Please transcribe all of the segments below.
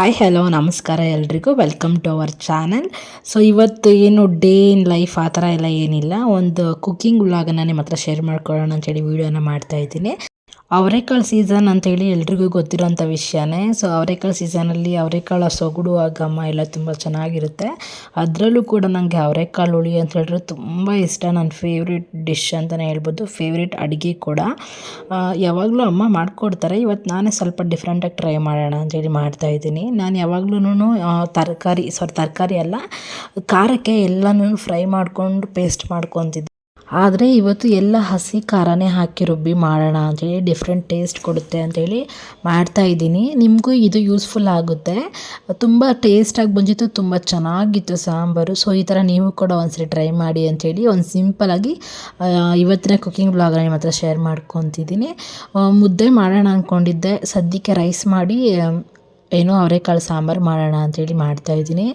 Hi hello ನಮಸ್ಕಾರ ಎಲ್ರಿಗೂ. Welcome to our channel so ಇವತ್ತು ಏನು ಡೇ ಇನ್ ಲೈಫ್ ಆ ಥರ ಎಲ್ಲ ಏನಿಲ್ಲ. ಒಂದು ಕುಕ್ಕಿಂಗ್ ವ್ಲಾಗನ್ನು ನಿಮ್ಮ ಹತ್ರ ಶೇರ್ ಮಾಡ್ಕೊಳ್ಳೋಣ ಅಂತೇಳಿ ವೀಡಿಯೋನ ಮಾಡ್ತಾ ಇದ್ದೀನಿ. ಅವರೆಕಾಳು ಸೀಸನ್ ಅಂತೇಳಿ ಎಲ್ರಿಗೂ ಗೊತ್ತಿರೋಂಥ ವಿಷಯನೇ. ಸೊ ಅವರೆಕಾಳು ಸೀಸನಲ್ಲಿ ಅವರೆಕಾಳು ಸೊಗಡು, ಆ ಘಮ ಎಲ್ಲ ತುಂಬ ಚೆನ್ನಾಗಿರುತ್ತೆ. ಅದರಲ್ಲೂ ಕೂಡ ನನಗೆ ಅವರೆಕಾಳು ಹುಳಿ ಅಂತ ಹೇಳಿದ್ರೆ ತುಂಬ ಇಷ್ಟ. ನನ್ನ ಫೇವ್ರೆಟ್ ಡಿಶ್ ಅಂತಲೇ ಹೇಳ್ಬೋದು. ಫೇವ್ರೆಟ್ ಅಡುಗೆ ಕೂಡ. ಯಾವಾಗಲೂ ಅಮ್ಮ ಮಾಡಿಕೊಡ್ತಾರೆ. ಇವತ್ತು ನಾನೇ ಸ್ವಲ್ಪ ಡಿಫ್ರೆಂಟಾಗಿ ಟ್ರೈ ಮಾಡೋಣ ಅಂತೇಳಿ ಮಾಡ್ತಾಯಿದ್ದೀನಿ ನಾನು ಯಾವಾಗ್ಲೂ ತರಕಾರಿ ಸಾರಿ ತರಕಾರಿ ಅಲ್ಲ, ಖಾರಕ್ಕೆ ಎಲ್ಲನೂ ಫ್ರೈ ಮಾಡಿಕೊಂಡು ಪೇಸ್ಟ್ ಮಾಡ್ಕೊತಿದ್ದೆ. ಆದರೆ ಇವತ್ತು ಎಲ್ಲ ಹಸಿ ಖಾರನೇ ಹಾಕಿ ರುಬ್ಬಿ ಮಾಡೋಣ ಅಂತೇಳಿ ಡಿಫ್ರೆಂಟ್ ಟೇಸ್ಟ್ ಕೊಡುತ್ತೆ ಅಂತೇಳಿ ಮಾಡ್ತಾ ಇದ್ದೀನಿ. ನಿಮಗೂ ಇದು ಯೂಸ್ಫುಲ್ ಆಗುತ್ತೆ. ತುಂಬ ಟೇಸ್ಟಾಗಿ ಬಂದಿತ್ತು, ತುಂಬ ಚೆನ್ನಾಗಿತ್ತು ಸಾಂಬಾರು. ಸೊ ಈ ಥರ ನೀವು ಕೂಡ ಒಂದ್ಸರಿ ಟ್ರೈ ಮಾಡಿ ಅಂಥೇಳಿ ಒಂದು ಸಿಂಪಲಾಗಿ ಇವತ್ತಿನ ಕುಕ್ಕಿಂಗ್ ಬ್ಲಾಗ್ ನಿಮ್ಮ ಹತ್ರ ಶೇರ್ ಮಾಡ್ಕೊತಿದ್ದೀನಿ. ಮುದ್ದೆ ಮಾಡೋಣ ಅಂದ್ಕೊಂಡಿದ್ದೆ ಸದ್ಯಕ್ಕೆ ರೈಸ್ ಮಾಡಿ ಏನೋ ಅವರೆಕಾಳು ಸಾಂಬಾರು ಮಾಡೋಣ ಅಂತೇಳಿ ಮಾಡ್ತಾಯಿದ್ದೀನಿ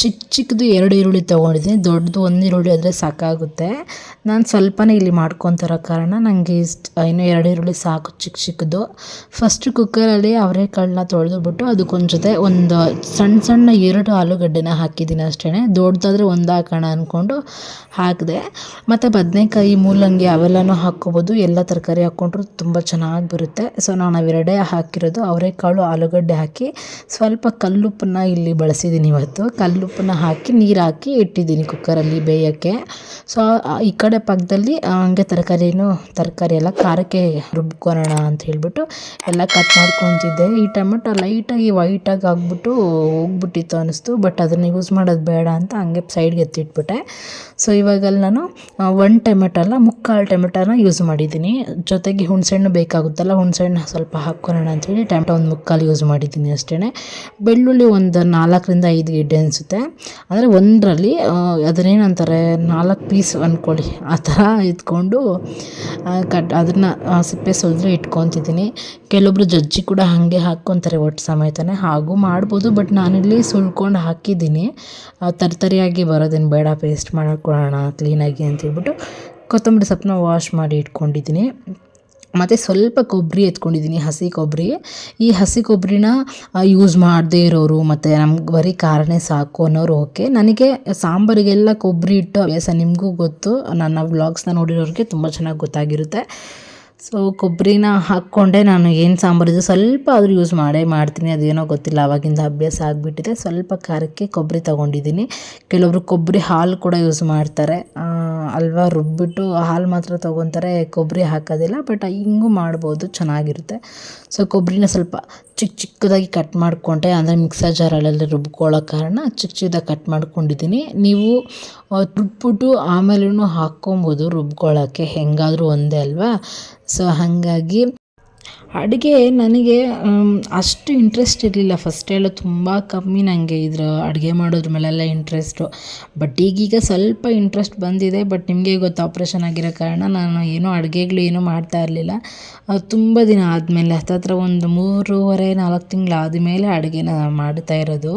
ಚಿಕ್ಕ ಚಿಕ್ಕದು ಎರಡು ಈರುಳ್ಳಿ ತೊಗೊಂಡಿದ್ದೀನಿ. ದೊಡ್ಡದು ಒಂದು ಈರುಳ್ಳಿ ಆದರೆ ಸಾಕಾಗುತ್ತೆ. ನಾನು ಸ್ವಲ್ಪನೇ ಇಲ್ಲಿ ಮಾಡ್ಕೊತಿರೋ ಕಾರಣ ನನಗೆ ಇಷ್ಟ ಏನು ಎರಡು ಈರುಳ್ಳಿ ಸಾಕು ಚಿಕ್ಕ ಚಿಕ್ಕದು ಫಸ್ಟ್ ಕುಕ್ಕರಲ್ಲಿ ಅವರೆಕಾಳನ್ನ ತೊಳೆದುಬಿಟ್ಟು ಅದಕ್ಕೊಂದು ಜೊತೆ ಒಂದು ಸಣ್ಣ ಸಣ್ಣ ಎರಡು ಆಲೂಗಡ್ಡೆನ ಹಾಕಿದ್ದೀನಿ ಅಷ್ಟೇ ದೊಡ್ಡದಾದರೆ ಒಂದು ಹಾಕೋಣ ಅಂದ್ಕೊಂಡು ಹಾಕಿದೆ. ಮತ್ತು ಬದನೆಕಾಯಿ, ಮೂಲಂಗಿ ಅವೆಲ್ಲನೂ ಹಾಕ್ಕೊಬೋದು. ಎಲ್ಲ ತರಕಾರಿ ಹಾಕ್ಕೊಂಡ್ರು ತುಂಬ ಚೆನ್ನಾಗಿ ಬರುತ್ತೆ. ಸೊ ನಾನು ಅವೆರಡೇ ಹಾಕಿರೋದು. ಅವರೆಕಾಳು ಆಲೂಗಡ್ಡೆ ಹಾಕಿ ಸ್ವಲ್ಪ ಕಲ್ಲುಪ್ಪನ್ನ ಇಲ್ಲಿ ಬಳಸಿದ್ದೀನಿ ಇವತ್ತು. ಕಲ್ಲುಪ್ಪನ್ನ ಹಾಕಿ ನೀರು ಹಾಕಿ ಇಟ್ಟಿದ್ದೀನಿ ಕುಕ್ಕರಲ್ಲಿ ಬೇಯೋಕ್ಕೆ. ಸೊ ಈ ಕಡೆ ಪಕ್ಕದಲ್ಲಿ ಹಂಗೆ ತರಕಾರಿನೂ, ತರಕಾರಿ ಎಲ್ಲ ಖಾರಕ್ಕೆ ರುಬ್ಕೊಳ್ಳೋಣ ಅಂತ ಹೇಳ್ಬಿಟ್ಟು ಎಲ್ಲ ಕಟ್ ಮಾಡ್ಕೊತಿದ್ದೆ. ಈ ಟೊಮೆಟೊ ಲೈಟಾಗಿ ವೈಟಾಗಿ ಹಾಕ್ಬಿಟ್ಟು ಹೋಗ್ಬಿಟ್ಟಿತ್ತು ಅನ್ನಿಸ್ತು ಬಟ್ ಅದನ್ನು ಯೂಸ್ ಮಾಡೋದು ಬೇಡ ಅಂತ ಹಂಗೆ ಸೈಡ್ಗೆ ಎತ್ತಿಟ್ಬಿಟ್ಟೆ. ಸೊ ಇವಾಗಲ್ಲಿ ನಾನು ಒಂದು ಟೊಮೆಟೊ ಅಲ್ಲ, ಮುಕ್ಕಾಲು ಟೊಮೆಟೊನ ಯೂಸ್ ಮಾಡಿದ್ದೀನಿ. ಜೊತೆಗೆ ಹುಣಸೆಹಣ್ಣು ಬೇಕಾಗುತ್ತಲ್ಲ, ಹುಣಸೆಹಣ್ಣು ಸ್ವಲ್ಪ ಹಾಕ್ಕೊಳ್ಳೋಣ ಅಂತೇಳಿ ಟೊಮೆಟೊ ಒಂದು ಮುಕ್ಕಾಲು ಯೂಸ್ ಮಾಡಿದ್ದೀನಿ ಅಷ್ಟೇ. ಬೆಳ್ಳುಳ್ಳಿ ಒಂದು ನಾಲ್ಕರಿಂದ ಐದು ಗಿಡ್ಡೆ ಅನಿಸುತ್ತೆ. ಅಂದರೆ ಒಂದರಲ್ಲಿ ಅದನ್ನೇನಂತಾರೆ ನಾಲ್ಕು ಪೀಸ್ ಅಂದ್ಕೊಳ್ಳಿ ಆ ಥರ ಇದ್ಕೊಂಡು ಕಟ್, ಅದನ್ನು ಸಿಪ್ಪೆ ಸುಲಿದ್ರೆ ಇಟ್ಕೊತಿದ್ದೀನಿ. ಕೆಲವೊಬ್ರು ಜಜ್ಜಿ ಕೂಡ ಹಾಗೆ ಹಾಕ್ಕೊತಾರೆ ಒಟ್ಟು ಸಮೇತನೇ. ಹಾಗೂ ಮಾಡ್ಬೋದು, ಬಟ್ ನಾನಿಲ್ಲಿ ಸುಲ್ಕೊಂಡು ಹಾಕಿದ್ದೀನಿ. ತರಿತರಿಯಾಗಿ ಬರೋದೇನು ಬೇಡ, ಪೇಸ್ಟ್ ಮಾಡ್ಕೊಳ್ಳೋಣ, ಕ್ಲೀನಾಗಿ ಅಂತ ಹೇಳ್ಬಿಟ್ಟು ಕೊತ್ತಂಬರಿ ಸೊಪ್ಪನ್ನ ವಾಶ್ ಮಾಡಿ ಇಟ್ಕೊಂಡಿದ್ದೀನಿ. ಮತ್ತು ಸ್ವಲ್ಪ ಕೊಬ್ಬರಿ ಎತ್ಕೊಂಡಿದ್ದೀನಿ, ಹಸಿ ಕೊಬ್ಬರಿ. ಈ ಹಸಿ ಕೊಬ್ಬರಿನ ಯೂಸ್ ಮಾಡದೇ ಇರೋರು ಮತ್ತು ನಮ್ಗೆ ಬರೀ ಖಾರನೇ ಸಾಕು ಅನ್ನೋರು ಓಕೆ ನನಗೆ ಸಾಂಬಾರಿಗೆಲ್ಲ ಕೊಬ್ಬರಿ ಇಟ್ಟು ಅಭ್ಯಾಸ ನಿಮಗೂ ಗೊತ್ತು. ನನ್ನ ವ್ಲಾಗ್ಸ್ನ ನೋಡಿರೋರಿಗೆ ತುಂಬ ಚೆನ್ನಾಗಿ ಗೊತ್ತಾಗಿರುತ್ತೆ. ಸೊ ಕೊಬ್ಬರಿನ ಹಾಕ್ಕೊಂಡೆ ನಾನು ಏನು ಸಾಂಬಾರಿದೆ ಸ್ವಲ್ಪ ಆದರೂ ಯೂಸ್ ಮಾಡೇ ಮಾಡ್ತೀನಿ, ಅದೇನೋ ಗೊತ್ತಿಲ್ಲ, ಅವಾಗಿಂದ ಅಭ್ಯಾಸ ಆಗಿಬಿಟ್ಟಿದೆ. ಸ್ವಲ್ಪ ಖಾರಕ್ಕೆ ಕೊಬ್ಬರಿ ತೊಗೊಂಡಿದ್ದೀನಿ. ಕೆಲವೊಬ್ರು ಕೊಬ್ಬರಿ ಹಾಲು ಕೂಡ ಯೂಸ್ ಮಾಡ್ತಾರೆ. ಅಲ್ವಾ, ರುಬ್ಬಿಟ್ಟು ಹಾಲು ಮಾತ್ರ ತೊಗೊತಾರೆ, ಕೊಬ್ಬರಿ ಹಾಕೋದಿಲ್ಲ ಬಟ್ ಹಿಂಗೂ ಮಾಡ್ಬೋದು, ಚೆನ್ನಾಗಿರುತ್ತೆ. ಸೊ ಕೊಬ್ಬರಿನ ಸ್ವಲ್ಪ ಚಿಕ್ಕ ಚಿಕ್ಕದಾಗಿ ಕಟ್ ಮಾಡಿಕೊಂಡೆ. ಅಂದರೆ ಮಿಕ್ಸರ್ ಜಾರಲ್ಲೆಲ್ಲ ರುಬ್ಕೊಳ್ಳೋ ಕಾರಣ ಚಿಕ್ಕ ಚಿಕ್ಕದಾಗಿ ಕಟ್ ಮಾಡ್ಕೊಂಡಿದ್ದೀನಿ. ನೀವು ರುಬ್ಬಿಬಿಟ್ಟು ಆಮೇಲೂ ಹಾಕ್ಕೊಬೋದು ರುಬ್ಕೊಳ್ಳೋಕ್ಕೆ. ಹೆಂಗಾದರೂ ಒಂದೇ ಅಲ್ವಾ? ಸೊ ಹಾಗಾಗಿ ಅಡುಗೆ ನನಗೆ ಅಷ್ಟು ಇಂಟ್ರೆಸ್ಟ್ ಇರಲಿಲ್ಲ. ಫಸ್ಟ್ ಎಲ್ಲ ತುಂಬ ಕಮ್ಮಿ ನನಗೆ ಇದ್ರ ಅಡುಗೆ ಮಾಡೋದ್ರ ಮೇಲೆಲ್ಲ ಇಂಟ್ರೆಸ್ಟು ಬಟ್ ಈಗೀಗ ಸ್ವಲ್ಪ ಇಂಟ್ರೆಸ್ಟ್ ಬಂದಿದೆ ಬಟ್ ನಿಮಗೆ ಗೊತ್ತು ಆಪ್ರೇಷನ್ ಆಗಿರೋ ಕಾರಣ ನಾನು ಏನೂ ಅಡುಗೆಗಳು ಏನೂ ಮಾಡ್ತಾ ಇರಲಿಲ್ಲ. ತುಂಬ ದಿನ ಆದಮೇಲೆ, ಹತ್ತತ್ರ ಒಂದು ಮೂರುವರೆ, ನಾಲ್ಕು ತಿಂಗಳು ಆದಮೇಲೆ ಅಡುಗೆನ ಮಾಡ್ತಾ ಇರೋದು.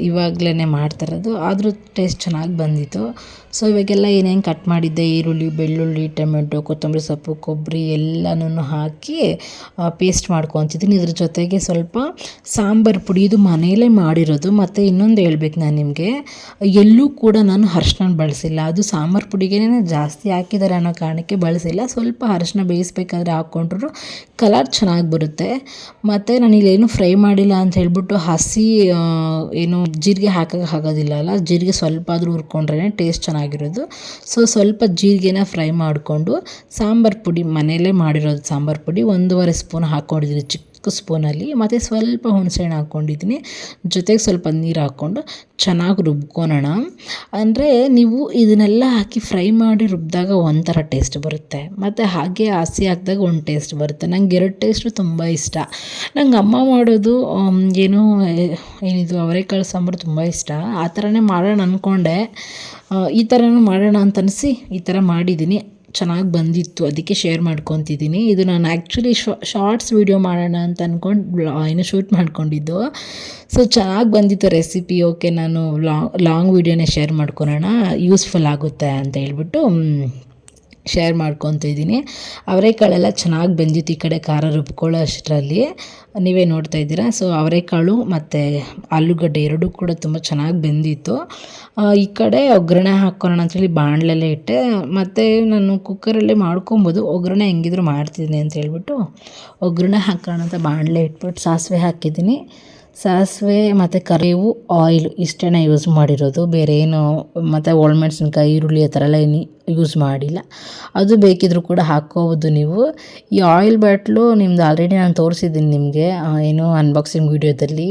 ಇವಾಗಲೇ ಮಾಡ್ತಾ ಇರೋದು. ಆದರೂ ಟೇಸ್ಟ್ ಚೆನ್ನಾಗಿ ಬಂದಿತ್ತು. ಸೊ ಇವಾಗೆಲ್ಲ ಏನೇನು ಕಟ್ ಮಾಡಿದ್ದೆ? ಈರುಳ್ಳಿ, ಬೆಳ್ಳುಳ್ಳಿ, ಟೊಮೆಟೊ, ಕೊತ್ತಂಬರಿ ಸೊಪ್ಪು, ಕೊಬ್ಬರಿ ಎಲ್ಲನೂ ಹಾಕಿ ಪೇಸ್ಟ್ ಮಾಡ್ಕೊತಿದ್ದೀನಿ ಇದ್ರ ಜೊತೆಗೆ ಸ್ವಲ್ಪ ಸಾಂಬಾರು ಪುಡಿ ಇದು ಮನೆಯಲ್ಲೇ ಮಾಡಿರೋದು. ಮತ್ತು ಇನ್ನೊಂದು ಹೇಳ್ಬೇಕು ನಾನು ನಿಮಗೆ. ಎಲ್ಲೂ ಕೂಡ ನಾನು ಅರ್ಶಿನ ಬಳಸಿಲ್ಲ. ಅದು ಸಾಂಬಾರು ಪುಡಿಗೆ ಜಾಸ್ತಿ ಹಾಕಿದ್ದಾರೆ ಅನ್ನೋ ಕಾರಣಕ್ಕೆ ಬಳಸಿಲ್ಲ. ಸ್ವಲ್ಪ ಅರಶಿನ ಬೇಯಿಸ್ಬೇಕಾದ್ರೆ ಹಾಕ್ಕೊಂಡ್ರು ಕಲರ್ ಚೆನ್ನಾಗಿ ಬರುತ್ತೆ. ಮತ್ತು ನಾನು ಇಲ್ಲೇನು ಫ್ರೈ ಮಾಡಿಲ್ಲ ಅಂತ ಹೇಳ್ಬಿಟ್ಟು ಹಸಿ ಏನು ಜೀರಿಗೆ ಹಾಕೋಕೆ ಆಗೋದಿಲ್ಲ ಅಲ್ಲ? ಜೀರಿಗೆ ಸ್ವಲ್ಪ ಆದರೂ ಹುರ್ಕೊಂಡ್ರೆ ಟೇಸ್ಟ್ ಚೆನ್ನಾಗಿರೋದು. ಸೊ ಸ್ವಲ್ಪ ಜೀರಿಗೆನ ಫ್ರೈ ಮಾಡಿಕೊಂಡು ಸಾಂಬಾರು ಪುಡಿ ಮನೆಯಲ್ಲೇ ಮಾಡಿರೋದು ಸಾಂಬಾರು ಪುಡಿ. ಒಂದೂವರೆ ಸ್ಪೂನ್ ಹಾಕ್ಕೊಂಡಿದ್ದೀನಿ. ಚಿಕ್ಕ ಸ್ಪೂನಲ್ಲಿ ಮತ್ತು ಸ್ವಲ್ಪ ಹುಣಸೆಹಣ್ಣು ಹಾಕ್ಕೊಂಡಿದ್ದೀನಿ. ಜೊತೆಗೆ ಸ್ವಲ್ಪ ನೀರು ಹಾಕ್ಕೊಂಡು ಚೆನ್ನಾಗಿ ರುಬ್ಕೊಳೋಣ. ಅಂದರೆ ನೀವು ಇದನ್ನೆಲ್ಲ ಹಾಕಿ ಫ್ರೈ ಮಾಡಿ ರುಬ್ಬಿದಾಗ ಒಂಥರ ಟೇಸ್ಟ್ ಬರುತ್ತೆ. ಮತ್ತು ಹಾಗೆ ಹಸಿ ಹಾಕಿದಾಗ ಒಂದು ಟೇಸ್ಟ್ ಬರುತ್ತೆ. ನಂಗೆ ಎರಡು ಟೇಸ್ಟು ತುಂಬ ಇಷ್ಟ. ನಂಗೆ ಅಮ್ಮ ಮಾಡೋದು ಏನು, ಏನಿದು, ಅವರೆಕಾಳು ಸಾಂಬಾರು ತುಂಬ ಇಷ್ಟ. ಆ ಥರನೇ ಮಾಡೋಣ ಅಂದ್ಕೊಂಡೆ ಈ ಥರನೂ ಮಾಡೋಣ ಅಂತ ಅನಿಸಿ ಈ ಥರ ಮಾಡಿದ್ದೀನಿ. ಚೆನ್ನಾಗಿ ಬಂದಿತ್ತು. ಅದಕ್ಕೆ ಶೇರ್ ಮಾಡ್ಕೊತಿದ್ದೀನಿ. ಇದು ನಾನು ಆ್ಯಕ್ಚುಲಿ ಶಾರ್ಟ್ಸ್ ವೀಡಿಯೋ ಮಾಡೋಣ ಅಂತ ಅಂದ್ಕೊಂಡು ಏನು ಶೂಟ್ ಮಾಡ್ಕೊಂಡಿದ್ದು. ಸೊ ಚೆನ್ನಾಗಿ ಬಂದಿತ್ತು ರೆಸಿಪಿ ಓಕೆ ನಾನು ಲಾಂಗ್ ಲಾಂಗ್ ವೀಡಿಯೋನೇ ಶೇರ್ ಮಾಡ್ಕೊಳೋಣ. ಯೂಸ್ಫುಲ್ ಆಗುತ್ತೆ ಅಂತ ಹೇಳ್ಬಿಟ್ಟು ಶೇರ್ ಮಾಡ್ಕೊತ ಇದ್ದೀನಿ. ಅವರೆಕಾಳೆಲ್ಲ ಚೆನ್ನಾಗಿ ಬೆಂದಿತ್ತು ಈ ಕಡೆ ಖಾರ ರುಬ್ಕೊಳ್ಳೋ ಅಷ್ಟರಲ್ಲಿ. ನೀವೇ ನೋಡ್ತಾ ಇದ್ದೀರಾ? ಸೊ ಅವರೆಕಾಳು ಮತ್ತು ಆಲೂಗಡ್ಡೆ ಎರಡೂ ಕೂಡ ತುಂಬ ಚೆನ್ನಾಗಿ ಬೆಂದಿತ್ತು. ಈ ಕಡೆ ಒಗ್ಗರಣೆ ಹಾಕೋಣ ಅಂತೇಳಿ ಬಾಣಲೆಲ್ಲ ಇಟ್ಟೆ. ಮತ್ತು ನಾನು ಕುಕ್ಕರಲ್ಲೇ ಮಾಡ್ಕೊಬೋದು. ಒಗ್ಗರಣೆ ಹೆಂಗಿದ್ರು ಮಾಡ್ತಿದ್ದೀನಿ ಅಂತ ಹೇಳ್ಬಿಟ್ಟು ಒಗ್ಗರಣೆ ಹಾಕೋಣ ಅಂತ ಬಾಣಲೆ ಇಟ್ಬಿಟ್ಟು ಸಾಸಿವೆ ಹಾಕಿದ್ದೀನಿ. ಸಾಸಿವೆ ಮತ್ತು ಕರಿವು ಆಯಿಲ್ ಇಷ್ಟೇ ಯೂಸ್ ಮಾಡಿರೋದು. ಬೇರೆ ಏನು ಮತ್ತು ಒಣಮೆಣ್ಸಿನ್ಕಾಯಿ ಈರುಳ್ಳಿ ಆ ಥರ ಎಲ್ಲ ಏನು ಯೂಸ್ ಮಾಡಿಲ್ಲ. ಅದು ಬೇಕಿದ್ರೂ ಕೂಡ ಹಾಕ್ಕೋಬೋದು ನೀವು. ಈ ಆಯಿಲ್ ಬಾಟ್ಲು ನಿಮ್ದು ಆಲ್ರೆಡಿ ನಾನು ತೋರಿಸಿದ್ದೀನಿ ನಿಮಗೆ. ಏನು ಅನ್ಬಾಕ್ಸಿಂಗ್ ವೀಡಿಯೋದಲ್ಲಿ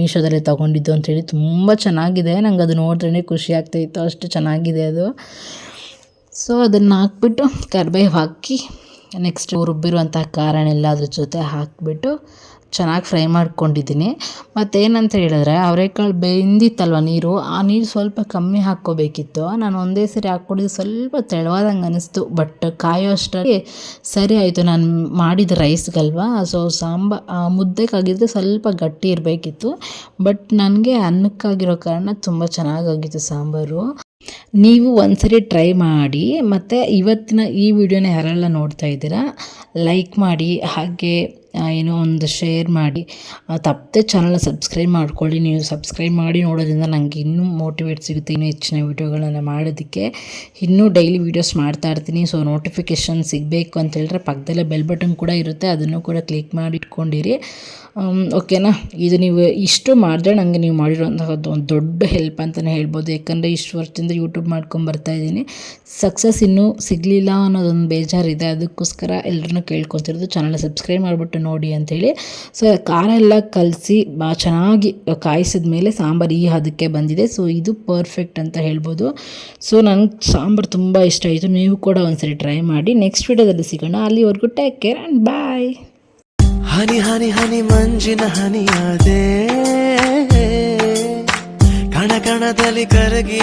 ಮೀಶೋದಲ್ಲೇ ತೊಗೊಂಡಿದ್ದು ಅಂಥೇಳಿ ತುಂಬ ಚೆನ್ನಾಗಿದೆ. ನಂಗೆ ಅದು ನೋಡಿದ್ರೇ ಖುಷಿ ಆಗ್ತಾಯಿತ್ತು ಅಷ್ಟು ಚೆನ್ನಾಗಿದೆ ಅದು. ಸೊ ಅದನ್ನು ಹಾಕ್ಬಿಟ್ಟು ಕರ್ಬೇವು ಹಾಕಿ ನೆಕ್ಸ್ಟ್ ರುಬ್ಬಿರುವಂಥ ಎಲ್ಲ ಅದ್ರ ಜೊತೆ ಹಾಕಿಬಿಟ್ಟು ಚೆನ್ನಾಗಿ ಫ್ರೈ ಮಾಡ್ಕೊಂಡಿದ್ದೀನಿ. ಮತ್ತೇನಂತ ಹೇಳಿದ್ರೆ, ಅವರೆಕಾಳು ಬೆಂದಿತ್ತಲ್ವ ನೀರು? ಆ ನೀರು ಸ್ವಲ್ಪ ಕಮ್ಮಿ ಹಾಕ್ಕೋಬೇಕಿತ್ತು. ನಾನು ಒಂದೇ ಸರಿ ಹಾಕ್ಕೊಂಡಿದ್ದು ಸ್ವಲ್ಪ ತೆಳುವಾದಂಗೆ ಅನಿಸ್ತು, ಬಟ್ ಕಾಯೋ ಅಷ್ಟರಲ್ಲಿ ಸರಿ ಆಯಿತು. ನಾನು ಮಾಡಿದ ರೈಸ್ಗಲ್ವ, ಸೊ ಸಾಂಬ ಮುದ್ದೆಗಾಗಿದ್ದರೆ ಸ್ವಲ್ಪ ಗಟ್ಟಿ ಇರಬೇಕಿತ್ತು, ಬಟ್ ನನಗೆ ಅನ್ನಕ್ಕಾಗಿರೋ ಕಾರಣ ತುಂಬ ಚೆನ್ನಾಗಾಗಿತ್ತು ಸಾಂಬಾರು. ನೀವು ಒಂದ್ಸರಿ ಟ್ರೈ ಮಾಡಿ, ಮತ್ತು ಇವತ್ತಿನ ಈ ವಿಡಿಯೋನ ಯಾರೆಲ್ಲ ನೋಡ್ತಾ ಇದ್ದೀರಾ, ಲೈಕ್ ಮಾಡಿ, ಹಾಗೆ ಏನೋ ಒಂದು ಶೇರ್ ಮಾಡಿ. ತಪ್ಪದೆ ಚಾನಲ್ನ ಸಬ್ಸ್ಕ್ರೈಬ್ ಮಾಡ್ಕೊಳ್ಳಿ. ನೀವು ಸಬ್ಸ್ಕ್ರೈಬ್ ಮಾಡಿ ನೋಡೋದ್ರಿಂದ ನನಗೆ ಇನ್ನೂ ಮೋಟಿವೇಟ್ ಸಿಗುತ್ತೆ ಇನ್ನೂ ಹೆಚ್ಚಿನ ವೀಡಿಯೋಗಳನ್ನು ಮಾಡೋದಕ್ಕೆ. ಇನ್ನೂ ಡೈಲಿ ವೀಡಿಯೋಸ್ ಮಾಡ್ತಾ ಇರ್ತೀನಿ. ಸೊ ನೋಟಿಫಿಕೇಷನ್ ಸಿಗಬೇಕು ಅಂತ ಹೇಳಿದ್ರೆ ಪಕ್ಕದಲ್ಲೇ ಬೆಲ್ ಬಟನ್ ಕೂಡ ಇರುತ್ತೆ. ಅದನ್ನು ಕೂಡ ಕ್ಲಿಕ್ ಮಾಡಿ ಇಟ್ಕೊಂಡಿರಿ. ಓಕೆನಾ ಇದು ನೀವು ಇಷ್ಟು ಮಾಡಿದ್ರೆ ನನಗೆ ನೀವು ಮಾಡಿರೋಂತಹ ಒಂದು ದೊಡ್ಡ ಹೆಲ್ಪ್ ಅಂತಲೇ ಹೇಳ್ಬೋದು. ಯಾಕಂದರೆ ಇಷ್ಟು ವರ್ಷದಿಂದ ಯೂಟ್ಯೂಬ್ ಮಾಡ್ಕೊಂಡು ಬರ್ತಾ ಇದ್ದೀನಿ. ಸಕ್ಸಸ್ ಇನ್ನೂ ಸಿಗಲಿಲ್ಲ ಅನ್ನೋದೊಂದು ಬೇಜಾರಿದೆ. ಅದಕ್ಕೋಸ್ಕರ ಎಲ್ಲರನ್ನೂ ಕೇಳ್ಕೊತಿರೋದು ಚಾನಲ್ ಸಬ್ಸ್ಕ್ರೈಬ್ ಮಾಡಿಬಿಟ್ಟು ನೋಡಿ ಅಂಥೇಳಿ ಸೊ ಖಾರ ಎಲ್ಲ ಕಲಸಿ ಬಾ, ಚೆನ್ನಾಗಿ ಕಾಯಿಸಿದ ಮೇಲೆ ಸಾಂಬಾರು ಈ ಹದಕ್ಕೆ ಬಂದಿದೆ. ಸೊ ಇದು ಪರ್ಫೆಕ್ಟ್ ಅಂತ ಹೇಳ್ಬೋದು. ಸೊ ನನಗೆ ಸಾಂಬಾರು ತುಂಬ ಇಷ್ಟ ಆಯಿತು. ನೀವು ಕೂಡ ಒಂದ್ಸರಿ ಟ್ರೈ ಮಾಡಿ. ನೆಕ್ಸ್ಟ್ ವಿಡಿಯೋದಲ್ಲಿ ಸಿಗೋಣ. ಅಲ್ಲಿವರೆಗೂ ಟೇಕ್ ಕೇರ್ ಆ್ಯಂಡ್ ಬಾಯ್ ಹನಿ ಹನಿ ಹನಿ, ಮಂಜಿನ ಹನಿಯಾದೆ. ಕಣ, ಕಣದಲ್ಲಿ ಕರಗಿ